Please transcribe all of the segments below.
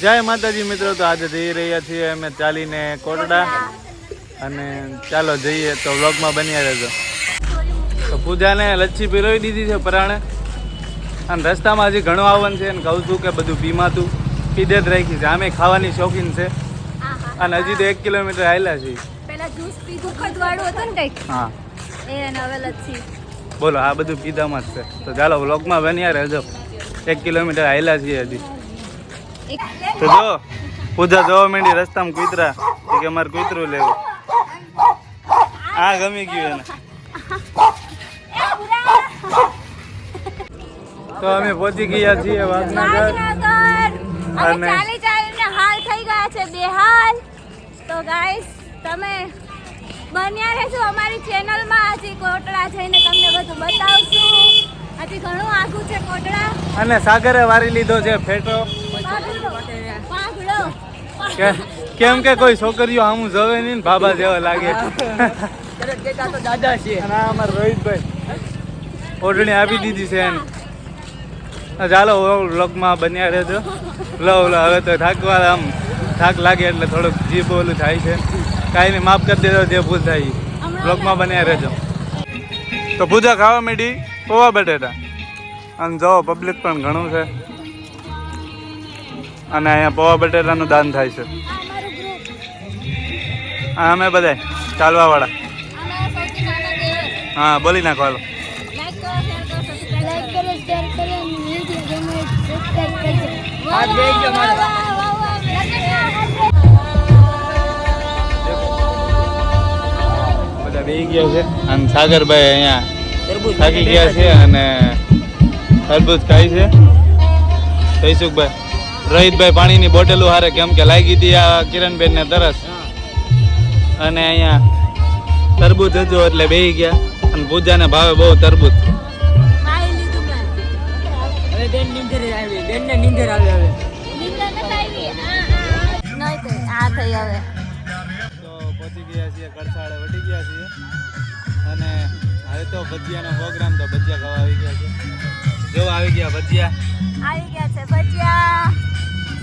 જય માતાજી મિત્રો તો આજે જઈ રહ્યા છીએ અમે ચાલીને કોટડા અને ચાલો જઈએ તો વ્લોગમાં બન્યા રહેજો. તો પૂજાને લચ્છી પીરવી દીધી છે પરાણે. અને રસ્તામાં હજી ઘણું આવવાનું છે અને કહું છું કે બધું પીમાતું પીધે જ રાખી છે. આમે ખાવાની શોખીન છે. અને હજી તો એક કિલોમીટર આવેલા છે હા. બોલો આ બધું પીધામાં જ છે. તો ચાલો વ્લોગમાં બન્યા રહેજો. એક કિલોમીટર આવેલા છીએ હજી. તો જો પૂજા જોવા માંડી રસ્તામાં કૂતરા કે અમારે કૂતરું લેવું. આ ગમી ગયું એને. તો અમે પહોંચી ગયા છીએ વાસનગર અને- ચાલી ચાલીને હાલ થઈ ગયા છે બેહાલ. તો ગાઈસ તમે બન્યા રહેશો અમારી ચેનલમાં હજી કોટડા જઈને તમને બધું બતાવશું. હજી ઘણું આખું છે કોટડા. અને સાગરે વારી લીધો છે ફેટો. કેમ કે કોઈ છોકરીઓ આમ જવે નહીં ને બાબા જેવા લાગે. દાદા છે અમારા રોહિતભાઈ. ઓઢણી આપી દીધી છે એને. ચાલો વ્લોગમાં બન્યા રહેજો. લો લો હવે તો થાકવા આમ થાક લાગે એટલે થોડુંક જીભ ઓલું થાય છે. કાંઈ નહીં માફ કરી દેજો જે ભૂલ થાય. વ્લોગમાં બન્યા રહેજો. તો પૂજા ખાવા માંડી પોવા બટેટા. અને જો પબ્લિક પણ ઘણું છે. અને અહીંયા પૌવા બટેટાનું દાન થાય છે. આ અમે બધા ચાલવાવાળા. હા બોલી નાખો હાલો. લાઈક કરો શેર કરો સબસ્ક્રાઇબ લાઈક કરો. શેર કરો અને વિડિયો ગમે સબસ્ક્રાઇબ કરજો. આ દેજો મારો. વાહ વાહ વાહ બધા બે ગયા છે. અને સાગરભાઈ અહીંયા થાકી ગયા છે. અને તરબૂચ ખાય છે. જયસુખભાઈ રહીતભાઈ પાણીની બોટલો હારે કેમ કે લાગી હતી આ કિરણબેન ને તરસ. અને અહીંયા તરબૂચ હતું એટલે બેહી ગયા. અને પૂજાને ભાવે બહુ તરબૂચ. ખાઈ લીધું મેં. હવે બેન નીંદર આવી. બેન ને નીંદર આવે હવે. નીંદર નથી આવી આ આ નહીં થઈ આ થઈ હવે. તો પહોંચી ગયા છીએ કડસાળે વટી ગયા છીએ. હવે તો ભજીયાનો પ્રોગ્રામ તો ભજીયા ખાવા આવી ગયા છે. જો આવી ગયા ભજીયા. આવી ગયા છે ભજીયા.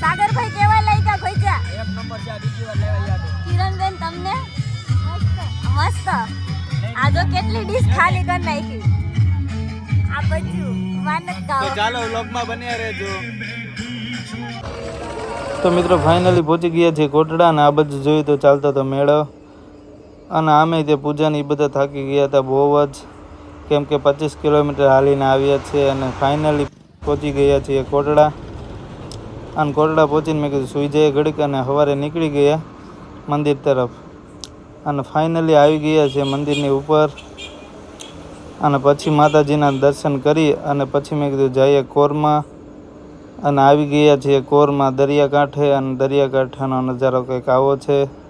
સાગરભાઈ કેવા લાગ્યા ભજીયા? એક નંબર છે બીજી વાર લેવા યાદ કિરણબેન તમને? મસ્ત. આ જો કેટલી ડીશ ખાલી કરી નાખી. આ બધું માનક તો ગાવ ચાલો વ્લોગમાં બન્યા રહેજો. તો મિત્રો ફાઇનલી પહોંચી ગયા છે કોટડા અને આ બધું જોયું તો ચાલતો તો મેળો. અને આમે તે પૂજાની બધા થાકી ગયા હતા બહુ જ. કેમ કે પચીસ કિલોમીટર હાલીને આવ્યા છે અને ફાઇનલી પહોંચી ગયા છીએ કોટડા. અને કોટડા પહોંચીને મેં કીધું, સુઈ જઈએ ઘડીક અને સવારે નીકળી ગયા મંદિર તરફ. અને ફાઇનલી આવી ગયા છે મંદિરની ઉપર. અને પછી માતાજીના દર્શન કરી અને પછી મેં કીધું, જઈએ કોરમાં. અને આવી ગયા છીએ કોરમાં દરિયાકાંઠે, અને દરિયાકાંઠાનો નજારો કંઈક આવો છે.